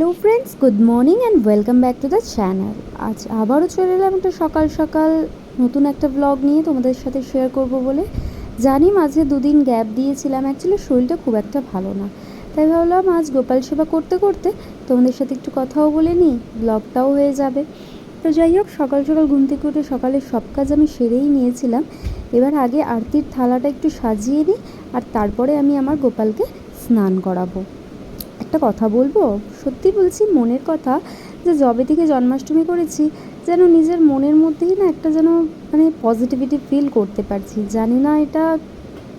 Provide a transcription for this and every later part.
Hello friends good morning and welcome back to the channel আজ আবারও চলে এলাম একটা সকাল সকাল নতুন একটা ব্লগ নিয়ে তোমাদের সাথে শেয়ার করব বলে। জানি মাঝে দুদিন গ্যাপ দিয়েছিলাম অ্যাকচুয়ালি শরীরটা খুব একটা ভালো না। তাই ভাবলাম আজ গোপাল সেবা করতে করতে তোমাদের সাথে একটু কথাও বলে নিই ব্লগটাও হয়ে যাবে। তো যাই হোক, সকাল সকাল ঘুম থেকে উঠে সকালের সব কাজ আমি সেরেই নিয়েছিলাম। এবার আগে আরতির থালাটা একটু সাজিয়ে নিই আর তারপরে আমি আমার গোপালকে স্নান করাবো। একটা কথা বলব? সত্যি বলছি, মনের কথা যে জবে থেকে জন্মাষ্টমী করেছি, যেন নিজের মনের মধ্যেই না একটা যেন মানে পজিটিভিটি ফিল করতে পারছি। জানি না এটা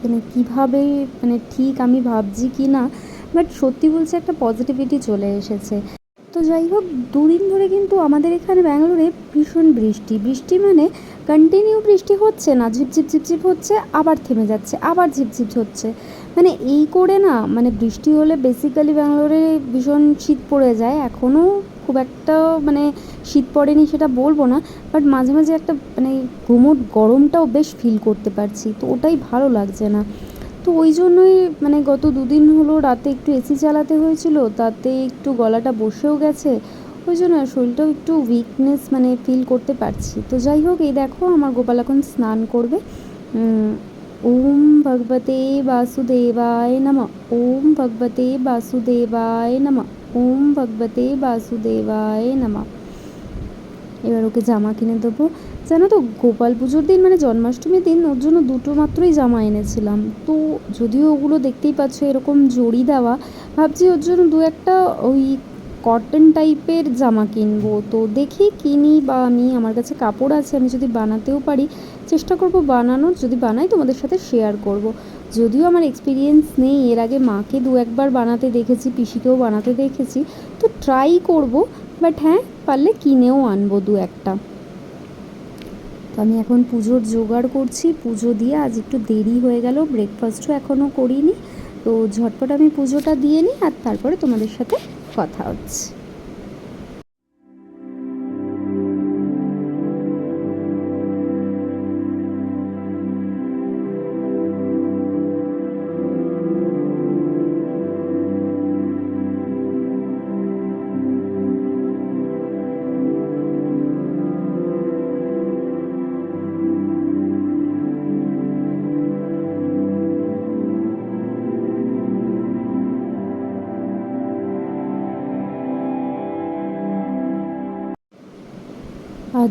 মানে কীভাবে মানে ঠিক আমি ভাবছি কি না বাট সত্যি বলছি একটা পজিটিভিটি চলে এসেছে। তো যাই হোক, দুদিন ধরে কিন্তু আমাদের এখানে ব্যাঙ্গালোরে ভীষণ বৃষ্টি। বৃষ্টি মানে কন্টিনিউ বৃষ্টি হচ্ছে না ঝিপঝিপ ঝিপঝিপ হচ্ছে, আবার থেমে যাচ্ছে, আবার ঝিপঝিপ হচ্ছে। মানে এই করে না মানে বৃষ্টি হলে বেসিক্যালি ব্যাঙ্গালোরে ভীষণ শীত পড়ে যায়। এখনও খুব একটা মানে শীত পড়েনি সেটা বলব না বাট মাঝে মাঝে একটা মানে গুমোট গরমটাও বেশ ফিল করতে পারছি। তো ওটাই ভালো লাগছে না। ওই জন্যই মানে গত দুদিন হলো রাতে একটু এসি চালাতে হয়েছিল, তাতে একটু গলাটা বসেও গেছে। ওই জন্য শরীরটাও একটু উইকনেস মানে ফিল করতে পারছি। তো যাই হোক, এই দেখো আমার গোপাল এখন স্নান করবে। ওম ভগবতে বাসুদেবায় নম। ওম ভগবতে বাসুদেবায় নম। ওম ভগবতে বাসুদেবায় নম। এবার ওকে জামা কিনে দেবো। জানো তো, গোপাল পুজোর দিন মানে জন্মাষ্টমীর দিন ওর জন্য দুটো মাত্রই জামা এনেছিলাম। তো যদিও ওগুলো দেখতেই পাচ্ছ এরকম জড়ি দেওয়া, ভাবছি ওর জন্য দু একটা ওই কটন টাইপের জামা কিনবো। তো দেখি কিনি বা আমি, আমার কাছে কাপড় আছে, আমি যদি বানাতেও পারি, চেষ্টা করব বানানোর। যদি বানাই তোমাদের সাথে শেয়ার করব। যদিও আমার এক্সপিরিয়েন্স নেই, এর আগে মাকে দু একবার বানাতে দেখেছি, পিসিকেও বানাতে দেখেছি। তো ট্রাই করব বাট হ্যাঁ পারলে কিনেও আনব দু একটা। তো আমি এখন পুজোর জোগাড় করছি। পুজো দিয়ে আজ একটু দেরি হয়ে গেল ব্রেকফাস্টও এখনও করিনি। তো ঝটপট আমি পুজোটা দিয়ে নিই আর তারপরে তোমাদের সাথে কথা হচ্ছে।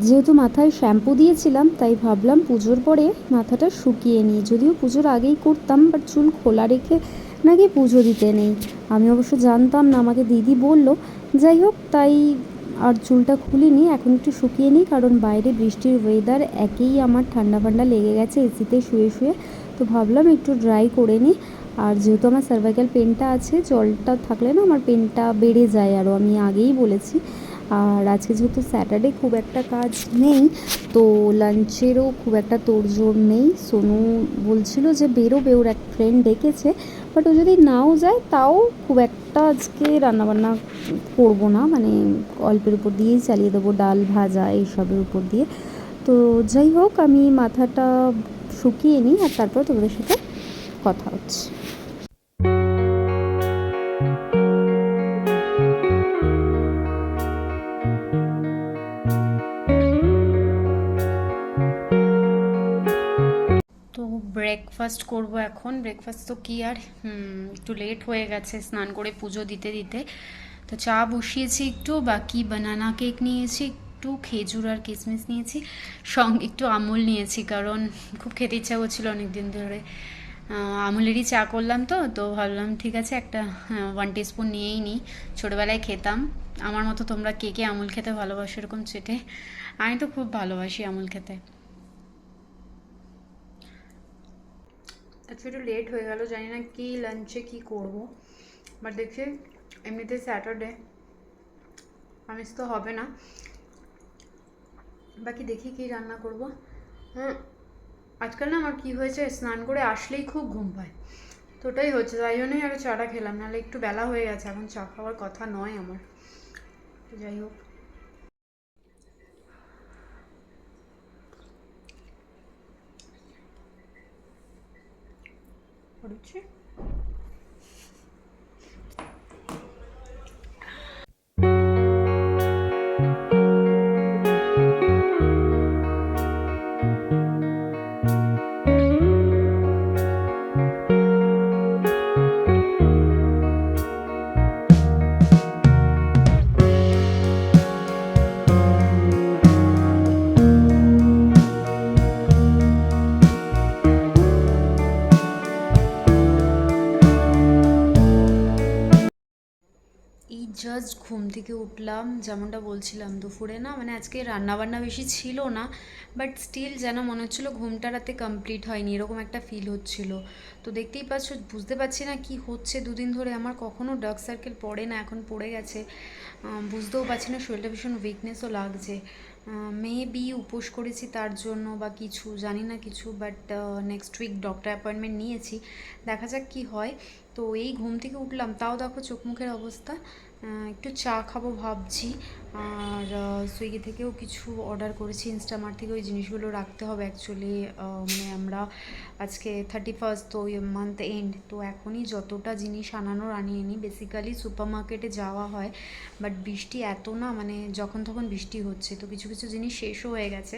যেহেতু মাথায় শ্যাম্পু দিয়েছিলাম, তাই ভাবলাম পুজোর পরে মাথাটা শুকিয়ে নিই। যদিও পুজোর আগেই করতাম বাট চুল খোলা রেখে নাকি পুজো দিতে নেই। আমি অবশ্য জানতাম না, আমাকে দিদি বলল, যাই হোক, তাই আর চুলটা খুলিনি, এখন একটু শুকিয়ে নিই, কারণ বাইরে বৃষ্টির ওয়েদার একেই আমার ঠান্ডা ফান্ডা লেগে গেছে এসিতে শুয়ে শুয়ে। তো ভাবলাম একটু ড্রাই করে নিই। আর যেহেতু আমার সার্ভাইকাল পেনটা আছে, জলটা থাকলে না আমার পেনটা বেড়ে যায় আরও আমি আগেই বলেছি। আর আজকে যেহেতু স্যাটারডে খুব একটা কাজ নেই, তো লাঞ্চেরও খুব একটা তোড়জোড় নেই। সোনু বলছিল যে বেরোবে, ওর এক ফ্রেন্ড ডেকেছে বাট ও যদি নাও যায়, তাও খুব একটা আজকে রান্নাবান্না করব না। মানে অল্পের উপর দিয়েই চালিয়ে দেবো, ডাল ভাজা এইসবের উপর দিয়ে। তো যাই হোক, আমি মাথাটা শুকিয়ে নিই আর তারপর তোমাদের সাথে কথা হচ্ছে। ব্রেকফাস্ট করব এখন। ব্রেকফাস্ট তো কি আর একটু লেট হয়ে গেছে স্নান করে পুজো দিতে দিতে। তো চা বসিয়েছি একটু, বাকি বানানা কেক নিয়েছি, একটু খেজুর আর কিশমিশ নিয়েছি, সঙ্গে একটু আমুল নিয়েছি কারণ খুব খেতে ইচ্ছা করছিল অনেক দিন ধরে আমুলেরই চা করলাম তো তো ভাবলাম ঠিক আছে একটা ওয়ান টিস্পুন নিয়েই নিই। ছোটোবেলায় খেতাম। আমার মতো তোমরা কে কে আমুল খেতে ভালোবাসো এরকম চেটে? আমি তো খুব ভালোবাসি আমুল খেতে। আজকে একটু লেট হয়ে গেল, জানি না কি লাঞ্চে কি করব। বাট দেখছি, এমনিতে স্যাটারডে আমিষ তো হবে না। বাকি দেখি কি রান্না করব। আজকাল না আমার কি হয়েছে, স্নান করে আসলেই খুব ঘুম পায়। তো ওটাই হচ্ছে, তাই জন্যই আরও চাটা খেলাম, নাহলে একটু বেলা হয়ে গেছে, এখন চা খাওয়ার কথা নয় আমার। যাই হোক। 그렇지? ফার্স্ট ঘুম থেকে উঠলাম, যেমনটা বলছিলাম দুপুরে না মানে আজকে রান্নাবান্না বেশি ছিল না বাট স্টিল যেন মনে হচ্ছিল ঘুমটা রাতে কমপ্লিট হয়নি, এরকম একটা ফিল হচ্ছিল। তো দেখতেই পাচ্ছ, বুঝতে পারছি না কি হচ্ছে, দুদিন ধরে আমার কখনও ডার্ক সার্কেল পড়ে না, এখন পড়ে গেছে। বুঝতেও পারছি না, শরীরটা ভীষণ উইকনেসও লাগছে। মেবি উপোস করেছি তার জন্য বা কিছু, জানি না কিছু but next week doctor appointment নিয়েছি। দেখা যাক কি হয়। তো এই ঘুম থেকে উঠলাম, তাও দেখো চোখ মুখের অবস্থা। একটু চা খাব ভাবছি। আর সুইগি থেকেও কিছু অর্ডার করেছি। ইনস্টামার্ট থেকে ওই জিনিসগুলো রাখতে হবে অ্যাকচুয়ালি মানে আমরা আজকে থার্টি ফার্স্ট তো ওই মান্থ এন্ড তো এখনই যতটা জিনিস আনানোর আনিয়ে নিই বেসিক্যালি সুপার মার্কেটে যাওয়া হয়। বাট বৃষ্টি এত না মানে যখন তখন বৃষ্টি হচ্ছে। তো কিছু কিছু জিনিস শেষও হয়ে গেছে।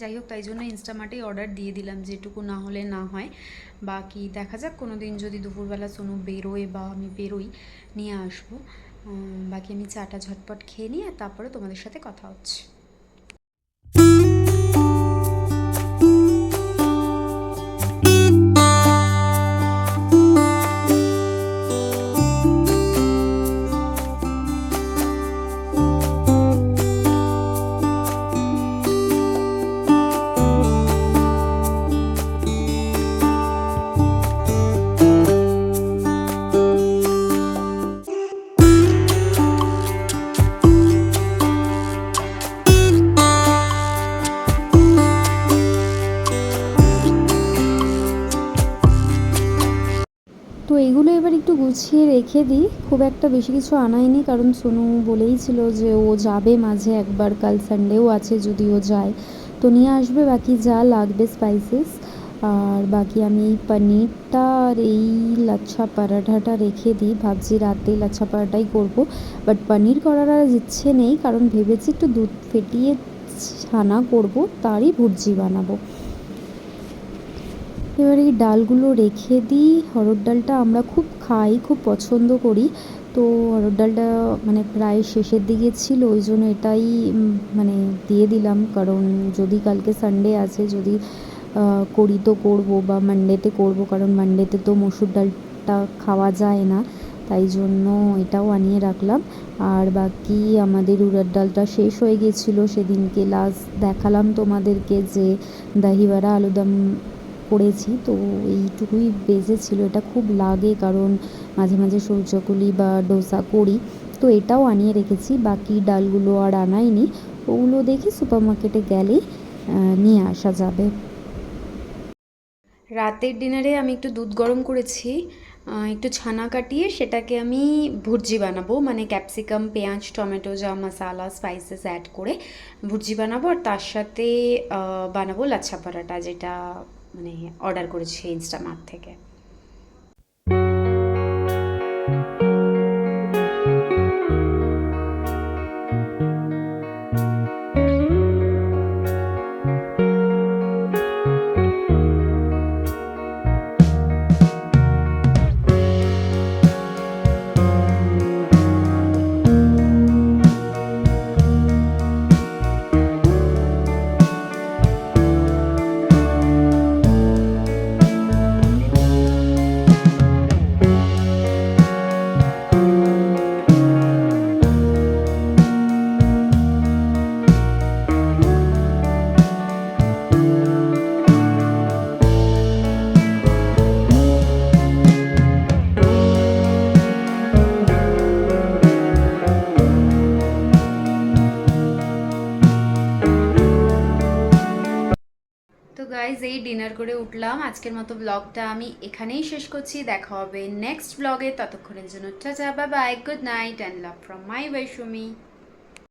যাই হোক, তাই জন্য ইনস্টামার্টেই অর্ডার দিয়ে দিলাম যেটুকু না হলে না হয়। বাকি দেখা যাক কোনো দিন যদি দুপুরবেলা সোনু বেরোয় বা আমি বেরোই, নিয়ে আসব। বাকি আমি চাটা ঝটপট খেয়ে নিই আর তারপরে তোমাদের সাথে কথা হচ্ছে। গুছিয়ে রেখে দিই। খুব একটা বেশি কিছু আনাইনি, কারণ সোনু বলেই ছিল যে ও যাবে মাঝে একবার, কাল সানডেও আছে যদি ও যায়। তো নিয়ে আসবে, বাকি যা লাগবে স্পাইসেস আর বাকি আমি এই পনিরটা আর এই লাচ্ছা পরাঠাটা রেখে দিই। ভাবছি রাতে লাচ্ছা পরাঠাই করব বাট পনির করার আর ইচ্ছে নেই, কারণ ভেবেছি একটু দুধ ফেটিয়ে ছানা করব, তারই ভুর্জি বানাবো। এবার এই ডালগুলো রেখে দিই। অরহর ডালটা আমরা খুব খাই, খুব পছন্দ করি। তো অরহর ডালটা মানে প্রায় শেষের দিকে ছিল, ওই জন্য এটাই মানে দিয়ে দিলাম। কারণ যদি কালকে সানডে আছে, যদি করি তো করব বা মানডেতে করব, কারণ মানডেতে তো মসুর ডালটা খাওয়া যায় না। তাই জন্য এটাও আনিয়ে রাখলাম। আর বাকি আমাদের উড়ার ডালটা শেষ হয়ে গেছিল সেদিনকে। লাস্ট দেখালাম তোমাদেরকে যে, দাহিবাড়া আলুদম করেছি। তো এইটুকুই বেজেছিল। এটা খুব লাগে কারণ মাঝে মাঝে সূর্যকুলি বা ডোসা করি। তো এটাও আনিয়ে রেখেছি। বাকি ডালগুলো আর আনাইনি। ওগুলো দেখি সুপার মার্কেটে আহ, নিয়ে আসা যাবে। রাতের ডিনারে আমি একটু দুধ গরম করেছি। একটু ছানা কাটিয়ে সেটাকে আমি ভুর্জি বানাবো। মানে ক্যাপসিকাম পেঁয়াজ টমেটো যা মশালা স্পাইসেস অ্যাড করে ভুর্জি বানাবো। আর তার সাথে বানাবো লাচ্ছা পরাটা যেটা মানে অর্ডার করেছি ইনস্টামার্ট থেকে। এই ডিনার করে উঠলাম। আজকের মতো ব্লগটা আমি এখানেই শেষ করছি। দেখা হবে নেক্সট ব্লগে ততক্ষণের জন্য, টাটা বাবা bye good night and love from my Baishami